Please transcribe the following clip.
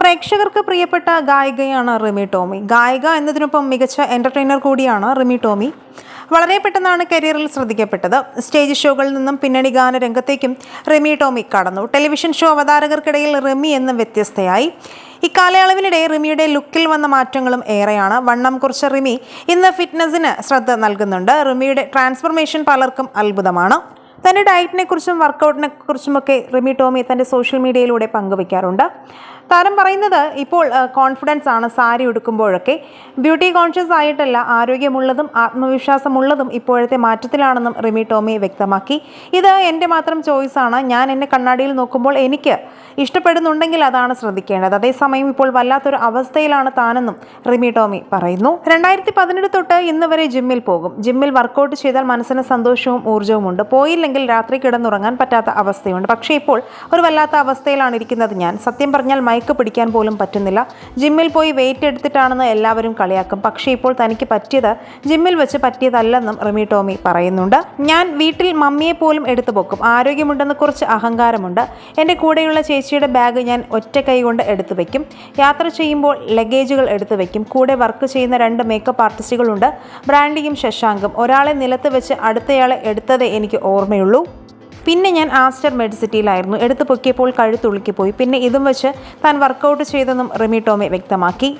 പ്രേക്ഷകർക്ക് പ്രിയപ്പെട്ട ഗായികയാണ് റിമി ടോമി. ഗായിക എന്നതിനൊപ്പം മികച്ച എന്റർടൈനർ കൂടിയാണ് റിമി ടോമി. വളരെ പെട്ടെന്നാണ് കരിയറിൽ ശ്രദ്ധിക്കപ്പെട്ടത്. സ്റ്റേജ് ഷോകളിൽ നിന്നും പിന്നണി ഗാന രംഗത്തേക്കും റിമി ടോമി കടന്നു. ടെലിവിഷൻ ഷോ അവതാരകർക്കിടയിൽ റിമി എന്ന് വ്യത്യസ്തയായി. ഇക്കാലയളവിനിടെ റിമിയുടെ ലുക്കിൽ വന്ന മാറ്റങ്ങളും ഏറെയാണ്. വണ്ണം കുറച്ച റിമി ഇന്ന് ഫിറ്റ്നസിന് ശ്രദ്ധ നൽകുന്നുണ്ട്. റിമിയുടെ ട്രാൻസ്ഫർമേഷൻ പലർക്കും അത്ഭുതമാണ്. തന്റെ ഡയറ്റിനെ കുറിച്ചും വർക്കൗട്ടിനെ കുറിച്ചുമൊക്കെ റിമി ടോമി തന്റെ സോഷ്യൽ മീഡിയയിലൂടെ പങ്കുവയ്ക്കാറുണ്ട്. താരം പറയുന്നത് ഇപ്പോൾ കോൺഫിഡൻസ് ആണ് സാരി ഉടുക്കുമ്പോഴൊക്കെ. ബ്യൂട്ടി കോൺഷ്യസ് ആയിട്ടല്ല ആരോഗ്യമുള്ളതും ആത്മവിശ്വാസമുള്ളതും ഇപ്പോഴത്തെ മാറ്റത്തിലാണെന്നും റിമി ടോമി വ്യക്തമാക്കി. ഇത് എന്റെ മാത്രം ചോയ്സാണ് ഞാൻ എന്നെ കണ്ണാടിയിൽ നോക്കുമ്പോൾ എനിക്ക് ഇഷ്ടപ്പെടുന്നുണ്ടെങ്കിൽ അതാണ് ശ്രദ്ധിക്കേണ്ടത്. അതേസമയം ഇപ്പോൾ വല്ലാത്തൊരു അവസ്ഥയിലാണ് താനെന്നും റിമി ടോമി പറയുന്നു. രണ്ടായിരത്തി പതിനെട്ട് തൊട്ട് ഇന്ന് വരെ ജിമ്മിൽ പോകും. ജിമ്മിൽ വർക്കൗട്ട് ചെയ്താൽ മനസ്സിന് സന്തോഷവും ഊർജവും ഉണ്ട് പോയില്ലെങ്കിൽ രാത്രി കിടന്നുറങ്ങാൻ പറ്റാത്ത അവസ്ഥയുണ്ട്. പക്ഷേ ഇപ്പോൾ ഒരു വല്ലാത്ത അവസ്ഥയിലാണ് ഇരിക്കുന്നത് ഞാൻ. സത്യം പറഞ്ഞാൽ മയക്ക് പിടിക്കാൻ പോലും പറ്റുന്നില്ല. ജിമ്മിൽ പോയി വെയിറ്റ് എടുത്തിട്ടാണെന്ന് എല്ലാവരും കളിയാക്കും. പക്ഷേ ഇപ്പോൾ തനിക്ക് പറ്റിയത് ജിമ്മിൽ വെച്ച് പറ്റിയതല്ലെന്നും റിമി ടോമി പറയുന്നുണ്ട്. ഞാൻ വീട്ടിൽ മമ്മിയെ പോലും എടുത്തു പൊക്കും. ആരോഗ്യമുണ്ടെന്ന് കുറച്ച് അഹങ്കാരമുണ്ട്. എന്റെ കൂടെയുള്ള ചേച്ചിയുടെ ബാഗ് ഞാൻ ഒറ്റ കൈ കൊണ്ട് എടുത്തു വയ്ക്കും യാത്ര ചെയ്യുമ്പോൾ ലഗേജുകൾ എടുത്തു വയ്ക്കും കൂടെ വർക്ക് ചെയ്യുന്ന രണ്ട് മേക്കപ്പ് ആർട്ടിസ്റ്റുകളുണ്ട് ബ്രാൻഡിയും ശശാങ്കും. ഒരാളെ നിലത്ത് വെച്ച് അടുത്തയാളെ എടുത്തതേ എനിക്ക് ഓർമ്മയുള്ളൂ പിന്നെ ഞാൻ ആസ്റ്റർ മെഡിസിറ്റിയിലായിരുന്നു. എടുത്തു പൊക്കിയപ്പോൾ കഴുത്തുളുക്കിപ്പോയി പിന്നെ ഇതും വെച്ച് താൻ വർക്കൗട്ട് ചെയ്തെന്നും റിമി ടോമി വ്യക്തമാക്കി.